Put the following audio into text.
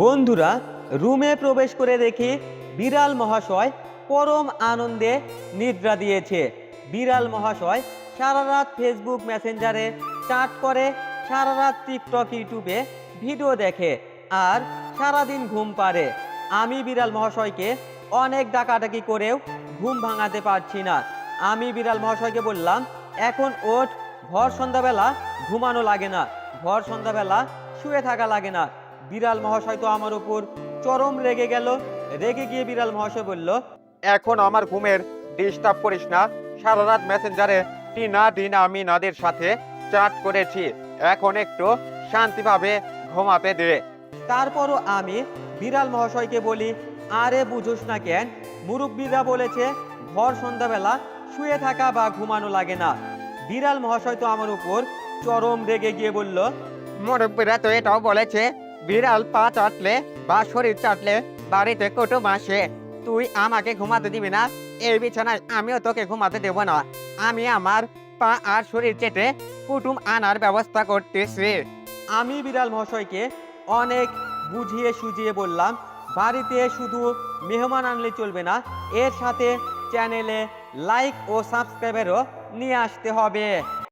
বন্ধুরা, রুমে প্রবেশ করে দেখি বিড়াল মহাশয় পরম আনন্দে নিদ্রা দিয়েছে। বিড়াল মহাশয় সারা রাত ফেসবুক মেসেঞ্জারে চাট করে, সারা রাত টিকটক ইউটিউবে ভিডিও দেখে আর সারাদিন ঘুম পারে আমি বিড়াল মহাশয়কে অনেক ডাকাডাকি করেও ঘুম ভাঙাতে পারছি না। আমি বিড়াল মহাশয়কে বললাম, এখন ওঠ, ভর সন্ধ্যাবেলা ঘুমানো লাগে না, ভর সন্ধ্যাবেলা শুয়ে থাকা লাগে না। বিড়াল মহাশয় তো আমার উপর চরম রেগে গেল। রেগে গিয়ে বিড়াল মহাশয় বলল এখন আমার ঘুমের ডিস্টার্ব করিস না। সারা রাত মেসেঞ্জারে টিনা দিন আমি নাদের সাথে চাট করেছি। এখন একটু শান্তিভাবে ঘুমাতে দে। তারপরও আমি বিড়াল মহাশয়কে বলি আরে বুঝোস না কেন মুরব্বীরা বলেছে ভর সন্ধ্যাবেলা শুয়ে থাকা বা ঘুমানো লাগে না। বিড়াল মহাশয় তো আমার উপর চরম রেগে গিয়ে বলল মুরব্বীরা তো এটাও বলেছে বিড়াল পা চাটলে বা শরীর চাটলে বাড়িতে কুটুম আসে তুই আমাকে ঘুমাতে দিবি না? এই বিছানায় আমিও তোকে ঘুমাতে দেব না। আমি আমার পা আর শরীর চেটে কুটুম আনার ব্যবস্থা করতেছি। আমি বিড়াল মহাশয়কে অনেক বুঝিয়ে সুঝিয়ে বললাম, বাড়িতে শুধু মেহমান আনলে চলবে না, এর সাথে চ্যানেলে লাইক ও সাবস্ক্রাইবেরও নিয়ে আসতে হবে।